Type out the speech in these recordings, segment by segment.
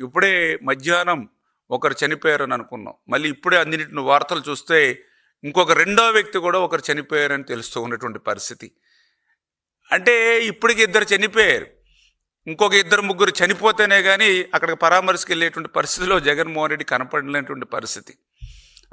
ఇప్పుడే మధ్యాహ్నం ఒకరు చనిపోయారని అనుకున్నాం. మళ్ళీ ఇప్పుడే అన్నింటిని వార్తలు చూస్తే ఇంకొక రెండో వ్యక్తి కూడా ఒకరు చనిపోయారని తెలుస్తూ ఉన్నటువంటి పరిస్థితి. అంటే ఇప్పటికి ఇద్దరు చనిపోయారు. ఇంకొక ఇద్దరు ముగ్గురు చనిపోతేనే కానీ అక్కడికి పరామర్శకు వెళ్ళేటువంటి పరిస్థితిలో జగన్మోహన్ రెడ్డి కనపడలేనటువంటి పరిస్థితి.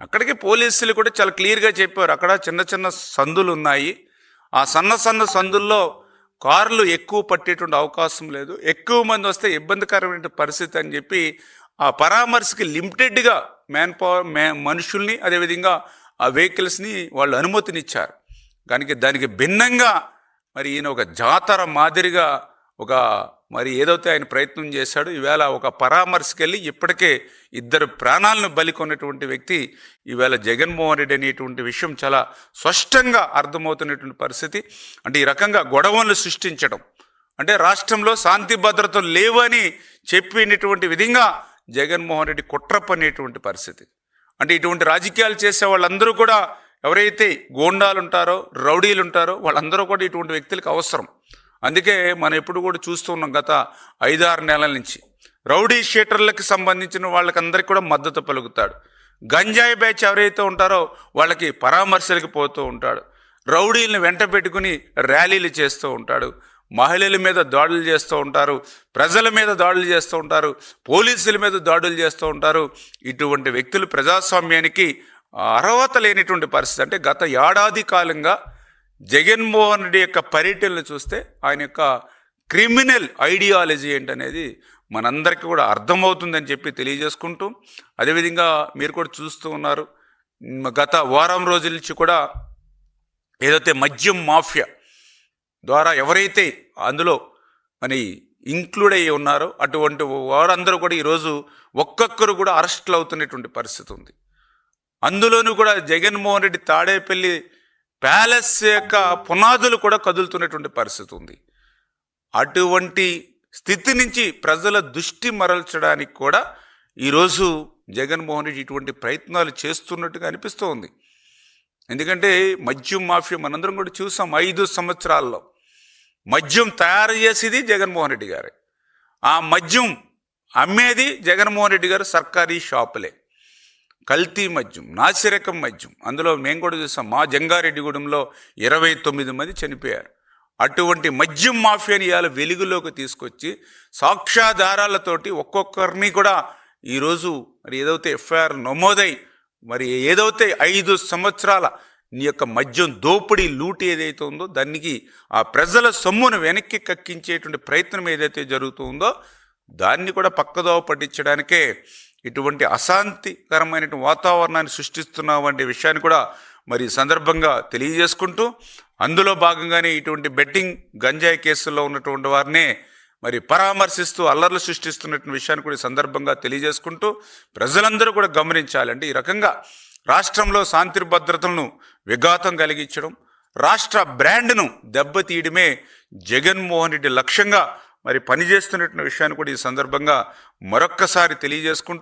అక్కడికి పోలీసులు కూడా చాలా క్లియర్గా చెప్పారు. అక్కడ చిన్న చిన్న సందులు ఉన్నాయి ఆ సన్న సన్న సందుల్లో కార్లు ఎక్కువ పట్టేటువంటి అవకాశం లేదు. ఎక్కువ మంది వస్తే ఇబ్బందికరమైన పరిస్థితి అని చెప్పి ఆ పరామర్శకి లిమిటెడ్గా మ్యాన్ పవర్ మ్యా మనుషుల్ని అదేవిధంగా ఆ వెహికల్స్ని వాళ్ళు అనుమతినిచ్చారు. దానికి దానికి భిన్నంగా మరి ఈయన ఒక జాతర మాదిరిగా ఒక మరి ఏదైతే ఆయన ప్రయత్నం చేశాడో ఈవేళ ఒక పరామర్శకెళ్ళి ఇప్పటికే ఇద్దరు ప్రాణాలను బలికొన్నటువంటి వ్యక్తి ఈవేళ జగన్మోహన్ రెడ్డి అనేటువంటి విషయం చాలా స్పష్టంగా అర్థమవుతున్నటువంటి పరిస్థితి. అంటే ఈ రకంగా గొడవలను సృష్టించడం. అంటే రాష్ట్రంలో శాంతి భద్రతలు లేవని చెప్పినటువంటి విధంగా జగన్మోహన్ రెడ్డి కుట్ర పనేటువంటి పరిస్థితి. అంటే ఇటువంటి రాజకీయాలు చేసే వాళ్ళందరూ కూడా ఎవరైతే గోండాలు ఉంటారో రౌడీలు ఉంటారో వాళ్ళందరూ కూడా ఇటువంటి వ్యక్తులకు అవసరం. అందుకే మనం ఎప్పుడు కూడా చూస్తూ ఉన్నాం గత ఐదారు నెలల నుంచి. రౌడీ షీటర్లకు సంబంధించిన వాళ్ళకందరికీ కూడా మద్దతు పలుకుతాడు. గంజాయి బ్యాచ్ ఎవరైతే ఉంటారో వాళ్ళకి పరామర్శలకు పోతూ ఉంటాడు. రౌడీలను వెంట పెట్టుకుని ర్యాలీలు చేస్తూ ఉంటాడు. మహిళల మీద దాడులు చేస్తూ ఉంటారు. ప్రజల మీద దాడులు చేస్తూ ఉంటారు. పోలీసుల మీద దాడులు చేస్తూ ఉంటారు. ఇటువంటి వ్యక్తులు ప్రజాస్వామ్యానికి అర్హత లేనిటువంటి పరిస్థితి. అంటే గత ఏడాది కాలంగా జగన్మోహన్ రెడ్డి యొక్క పర్యటనలు చూస్తే ఆయన యొక్క క్రిమినల్ ఐడియాలజీ ఏంటనేది మనందరికీ కూడా అర్థమవుతుందని చెప్పి తెలియజేసుకుంటూ అదేవిధంగా మీరు కూడా చూస్తూ ఉన్నారు. గత వారం రోజుల నుంచి కూడా ఏదైతే మద్యం మాఫియా ద్వారా ఎవరైతే అందులో మరి ఇంక్లూడ్ అయ్యి ఉన్నారో అటువంటి వారందరూ కూడా ఈరోజు ఒక్కొక్కరు కూడా అరెస్టులు అవుతున్నటువంటి పరిస్థితి ఉంది. అందులోనూ కూడా జగన్మోహన్ రెడ్డి తాడేపల్లి ప్యాలెస్ యొక్క పునాదులు కూడా కదులుతున్నటువంటి పరిస్థితి ఉంది. అటువంటి స్థితి నుంచి ప్రజల దృష్టి మరల్చడానికి కూడా ఈరోజు జగన్మోహన్ రెడ్డి ఇటువంటి ప్రయత్నాలు చేస్తున్నట్టుగా అనిపిస్తూ ఉంది ఎందుకంటే మద్యం మాఫియా మనందరం కూడా చూసాం ఐదు సంవత్సరాల్లో. మద్యం తయారు చేసేది జగన్మోహన్ రెడ్డి గారే. ఆ మద్యం అమ్మేది జగన్మోహన్ రెడ్డి గారు సర్కారీ షాపులే. కల్తీ మద్యం నాసిరకం మద్యం. అందులో మేము కూడా చూసాం మా జంగారెడ్డిగూడెంలో ఇరవై తొమ్మిది మంది చనిపోయారు. అటువంటి మద్యం మాఫియాని ఇవాళ వెలుగులోకి తీసుకొచ్చి సాక్ష్యాధారాలతోటి ఒక్కొక్కరిని కూడా ఈరోజు మరి ఏదైతే ఎఫ్ఐఆర్ నమోదై మరి ఏదైతే ఐదు సంవత్సరాల నీ యొక్క మద్యం దోపిడీ లూటి ఏదైతే ఉందో దానికి ఆ ప్రజల సొమ్మును వెనక్కి కక్కించేటువంటి ప్రయత్నం ఏదైతే జరుగుతుందో దాన్ని కూడా పక్కదోవ పట్టించడానికే ఇటువంటి అశాంతికరమైన వాతావరణాన్ని సృష్టిస్తున్న వంటి విషయాన్ని కూడా మరి సందర్భంగా తెలియజేసుకుంటూ అందులో భాగంగానే ఇటువంటి బెట్టింగ్ గంజాయి కేసుల్లో ఉన్నటువంటి వారినే మరి పరామర్శిస్తూ అల్లర్లు సృష్టిస్తున్నటువంటి విషయాన్ని కూడా సందర్భంగా తెలియజేసుకుంటూ ప్రజలందరూ కూడా గమనించాలంటే ఈ రకంగా రాష్ట్రంలో శాంతి భద్రతలను విఘాతం కలిగించడం రాష్ట్ర బ్రాండ్ను దెబ్బతీయడమే జగన్మోహన్ రెడ్డి లక్ష్యంగా మరి పనిచేస్తున్నటువంటి విషయాన్ని కూడా ఈ సందర్భంగా మరొక్కసారి తెలియజేసుకుంటూ